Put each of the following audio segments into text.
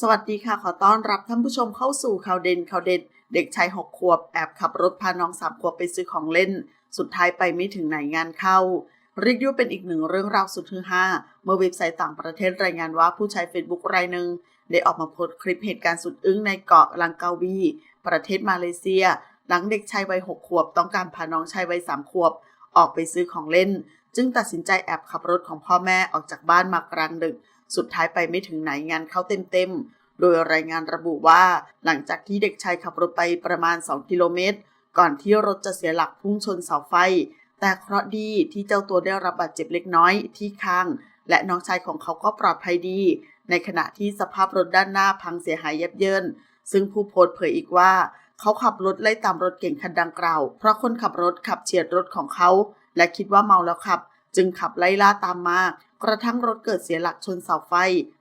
สวัสดีค่ะ ขอต้อนรับท่านผู้ชมเข้าสู่ข่าวเด่นข่าวเด็ด เด็กชายหกขวบแอบขับรถพาน้องสามขวบไปซื้อของเล่น สุดท้ายไปไม่ถึงไหนงานเข้า เรียกว่าเป็นอีกหนึ่งเรื่องราวสุดฮือฮาเมื่อเว็บไซต์ต่างประเทศรายงานว่าผู้ใช้ Facebook รายหนึ่งได้ออกมาโพสต์คลิปเหตุการณ์สุดอึ้งในเกาะลังกาวี ประเทศมาเลเซีย หลังเด็กชายวัยหกขวบ ต้องการพาน้องชายวัยสามขวบ ออกไปซื้อของเล่น จึงตัดสินใจแอบขับรถของพ่อแม่ออกจากบ้านมากลางดึก สุดท้ายไปไม่ถึงไหนงานเข้าเต็มๆ โดยรายงานระบุว่าหลังจากที่เด็กชายขับรถไปประมาณ 2 กิโลเมตร ก่อนที่รถจะเสียหลักพุ่งชนเสาไฟ แต่เคราะห์ดีที่เจ้าตัวได้รับบาดเจ็บเล็กน้อยที่คางและน้องชายของเขาก็ปลอดภัยดี ในขณะที่สภาพรถด้านหน้าพังเสียหายยับเยิน ซึ่งผู้โพสต์เผยอีกว่า เขาขับรถไล่ตามรถเก่งคันดังกล่าว เพราะคนขับรถขับเฉียดรถของเขา และคิดว่าเมาแล้วขับ จึงขับไล่ล่าตามมากระทั่งรถเกิดเสียหลักชนเสาไฟ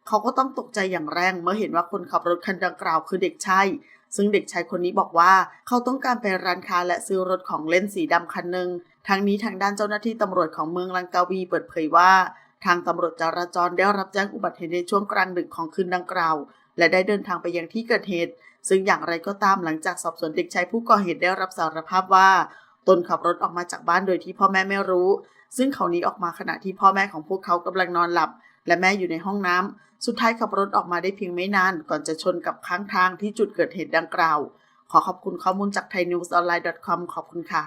เขาก็ต้องตกใจอย่างแรงเมื่อเห็นว่าคนขับรถคันดังกล่าวคือเด็กชายซึ่งเด็กชายคนนี้บอกว่าเขาต้องการไปร้านค้าและซื้อรถของเล่นสีดำคันหนึ่งทั้งนี้ทางด้านเจ้าหน้าที่ตำรวจของเมืองลังกาวีเปิดเผยว่า ทางตำรวจจราจรได้รับแจ้งอุบัติเหตุในช่วงกลางดึกของคืนดังกล่าว และได้เดินทางไปยังที่เกิดเหตุ ซึ่งอย่างไรก็ตามหลังจากสอบสวนเด็กชายผู้ก่อเหตุได้รับสารภาพว่า ตนขับรถออกมาจากบ้านโดยที่พ่อแม่ไม่รู้ ซึ่งเขาหนี้ออกมาขณะที่พ่อแม่ของพวกเขากำลังนอนหลับ และแม่อยู่ในห้องน้ำสุดท้ายขับรถออกมาได้เพียงไม่นาน ก่อนจะชนกับข้างทางที่จุดเกิดเหตุดังกล่าว ขอขอบคุณข้อมูลจาก thainews online com ขอบคุณค่ะ